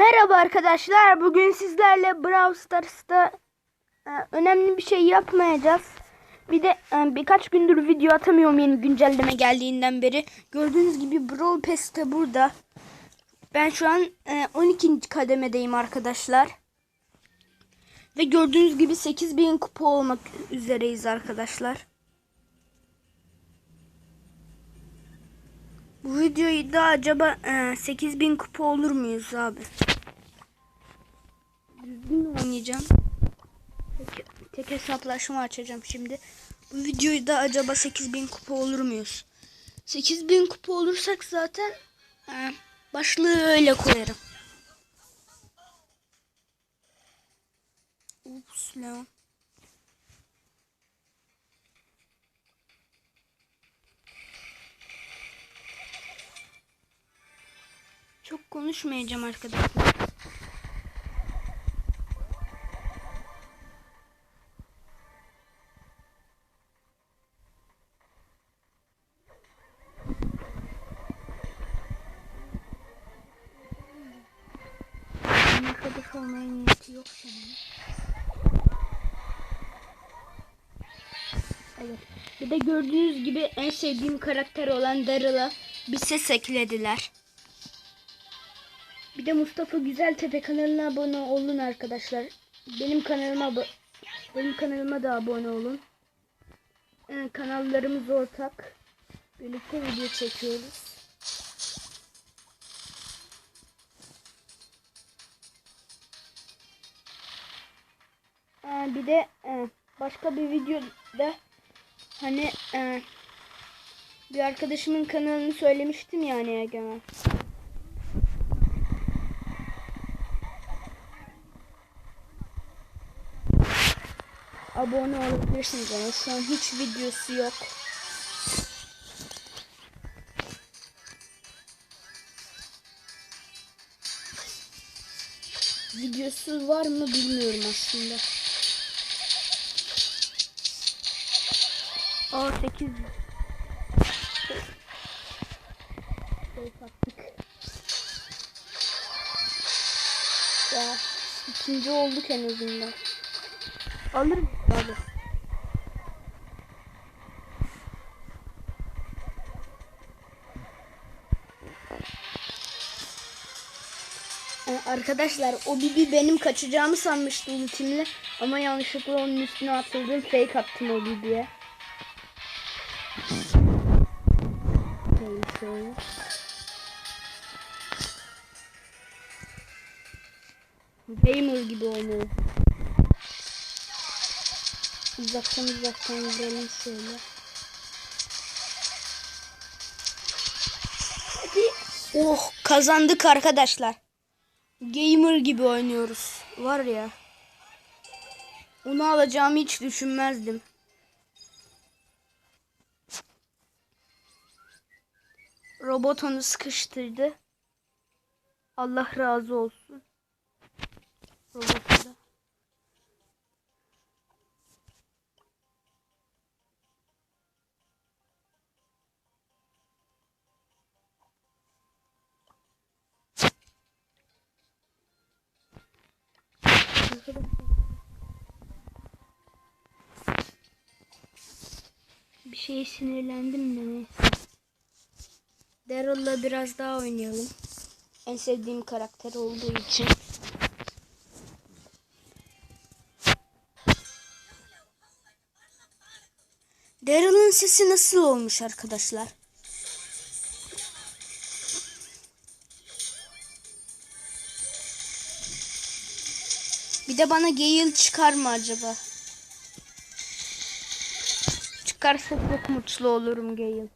Merhaba arkadaşlar. Bugün sizlerle Brawl Stars'ta e, önemli bir şey yapmayacağız. Bir de e, birkaç gündür video atamıyorum yeni güncelleme geldiğinden beri. Gördüğünüz gibi Brawl Pass de burada. Ben şu an e, 12. kademedeyim arkadaşlar. Ve gördüğünüz gibi 8000 kupa olmak üzereyiz arkadaşlar. Bu videoyu da acaba e, 8000 kupa olur muyuz abi? Düzgün oynayacağım. Tek, tek hesaplaşma açacağım şimdi. Bu videoyu da acaba 8000 kupa olur muyuz? 8000 kupa olursak zaten e, başlığı öyle koyarım. Ups Leon. Çok konuşmayacağım arkadaşlar. Bir de gördüğünüz gibi en sevdiğim karakter olan Daryl'a bir ses eklediler. De Mustafa Güzel Tepe kanalına abone olun arkadaşlar. Benim kanalıma benim kanalıma da abone olun. Ee, kanallarımız ortak. Birlikte video çekiyoruz. Ee, bir de e, başka bir videoda hani e, bir arkadaşımın kanalını söylemiştim yani Egemen. Abone olabilirsiniz ama şu an hiç videosu yok. Videosu var mı bilmiyorum aslında. Aa 8 Şey sattık. Ya ikinci olduk en azından. Alırım abi. Ee, Arkadaşlar o bibi benim kaçacağımı sanmıştı ultimle ama yanlışlıkla onun üstüne atıldım fake attım o bibiye. Neyse. Gamer gibi oynuyor. Uzaktan uzaktan gidelim şöyle. Hadi. Oh kazandık arkadaşlar. Gamer gibi oynuyoruz. Var ya. Onu alacağımı hiç düşünmezdim. Robot onu sıkıştırdı. Allah razı olsun. Şeye sinirlendim de. Daryl'la biraz daha oynayalım. En sevdiğim karakter olduğu için. Daryl'ın sesi nasıl olmuş arkadaşlar? Bir de bana Gale çıkar mı acaba? Çıkarsa çok mutlu olurum Gale.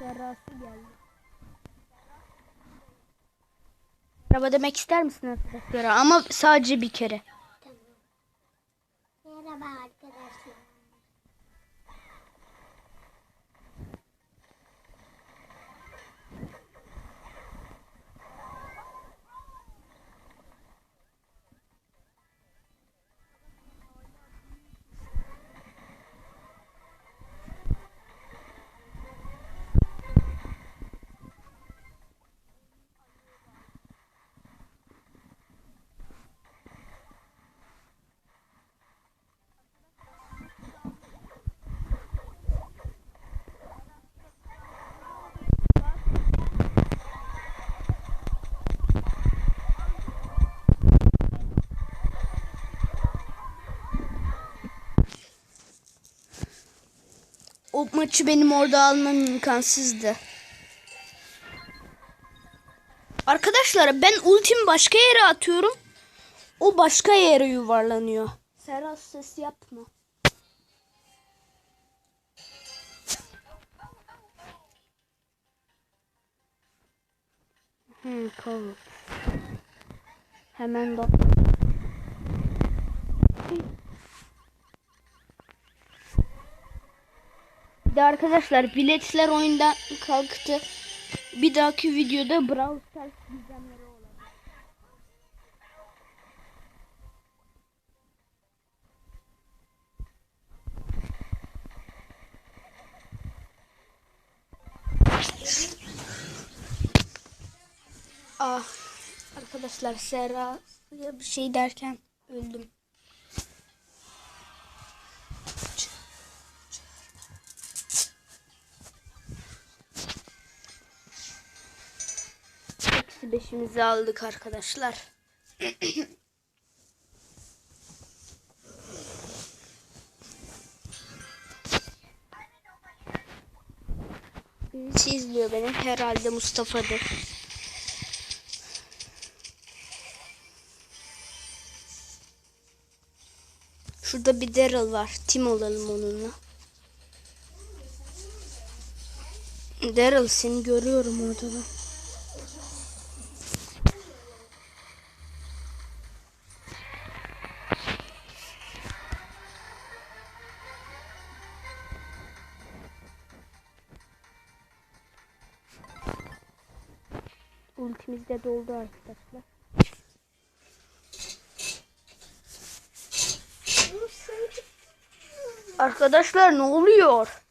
Yarası geldi. Merhaba demek ister misin arkadaşlar? Ama sadece bir kere. Maçı benim orada almam imkansızdı. Arkadaşlar ben ultimi başka yere atıyorum. O başka yere yuvarlanıyor. Serhat ses yapma. Hmm, cover. Hemen bak. De arkadaşlar biletler oyundan kalktı. Bir dahaki videoda Brawl Stars gizemleri olacak. Ah arkadaşlar Serra bir şey derken öldüm. Beşimizi aldık arkadaşlar. Birisi izliyor beni. Herhalde Mustafa'dır. Şurada bir Daryl var. Tim olalım onunla. Daryl seni görüyorum orada da. Ultimiz de doldu arkadaşlar. Arkadaşlar ne oluyor?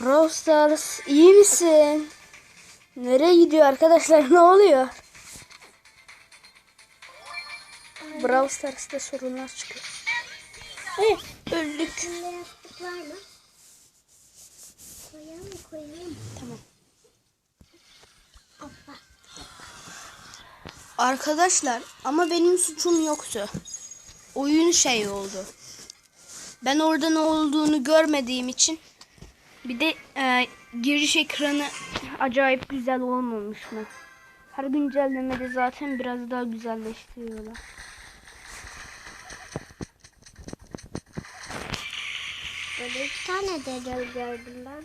Brawl Stars iyi misin? Nereye gidiyor arkadaşlar ne oluyor? Brawl Stars'ta sorunlar çıkıyor. Hey, Şimdi yastık var mı? Koyalım koyalım. Tamam. Hoppa. Arkadaşlar ama benim suçum yoktu. Oyun şey oldu. Ben orada ne olduğunu görmediğim için bir de e, giriş ekranı acayip güzel olmamış mı? Her güncellemede zaten biraz daha güzelleştiriyorlar. Böyle iki tane dedel gördüm ben.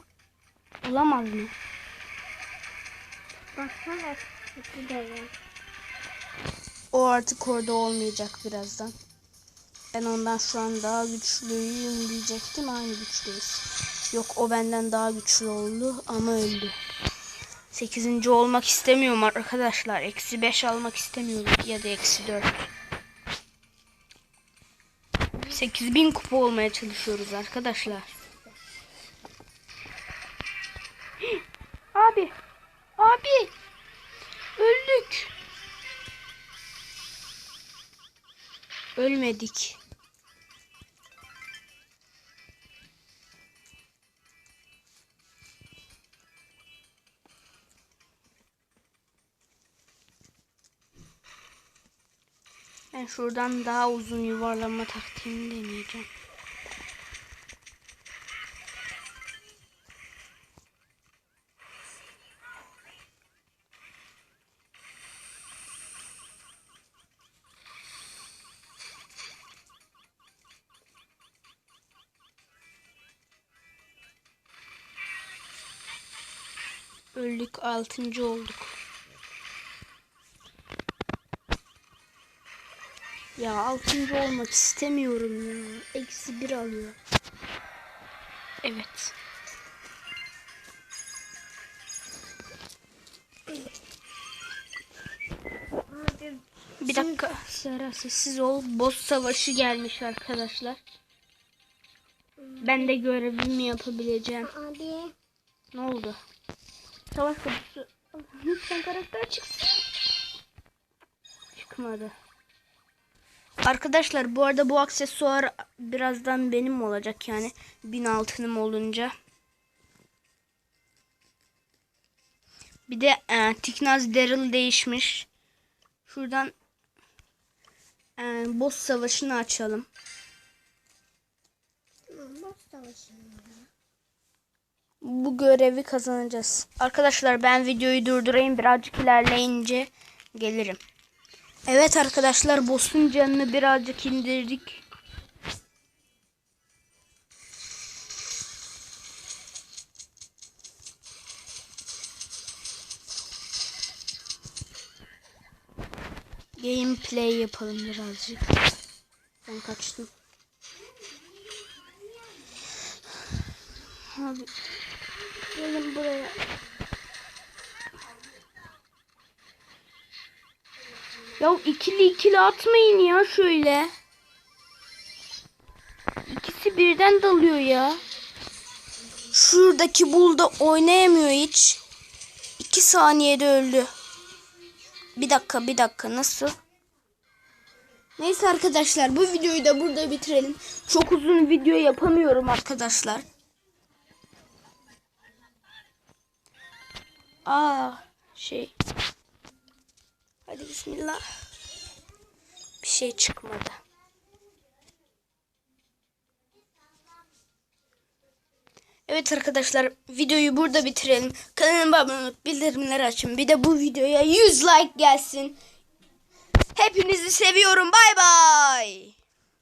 Olamaz mı? Baksana. İki dedel. O artık orada olmayacak birazdan. Ben ondan şu an daha güçlüyüm diyecektim. Aynı güçlüyüz. Yok o benden daha güçlü oldu ama öldü. 8. olmak istemiyorum arkadaşlar. Eksi 5 almak istemiyorum. Ya da eksi 4. 8000 kupa olmaya çalışıyoruz arkadaşlar. Abi. Abi. Öldük. Ölmedik. Ben şuradan daha uzun yuvarlama taktiğini deneyeceğim. Öldük altıncı olduk. Ya altıncı olmak istemiyorum ya. Eksi bir alıyor. Evet. Bir dakika. Sera sessiz ol. Boss savaşı gelmiş arkadaşlar. Ben de görevimi yapabileceğim. abi. Ne oldu? Savaş konusu. Lütfen karakter çıksın. Çıkmadı. Arkadaşlar bu arada bu aksesuar birazdan benim olacak yani. Bin altınım olunca. Bir de e, Tiknaz Daryl değişmiş. Şuradan e, boss savaşını açalım. Bu görevi kazanacağız. Arkadaşlar ben videoyu durdurayım. Birazcık ilerleyince gelirim. Evet arkadaşlar boss'un canını birazcık indirdik. Gameplay yapalım birazcık. Ben kaçtım. Abi gelin buraya. Ya ikili ikili atmayın ya şöyle. İkisi birden dalıyor ya. Şuradaki bulda oynayamıyor hiç. İki saniyede öldü. Bir dakika bir dakika nasıl? Neyse arkadaşlar bu videoyu da burada bitirelim. Çok uzun video yapamıyorum arkadaşlar. Aa şey. Bismillah. Bir şey çıkmadı. Evet arkadaşlar videoyu burada bitirelim. Kanalıma abone olup bildirimleri açın. Bir de bu videoya 100 like gelsin. Hepinizi seviyorum. Bay bay.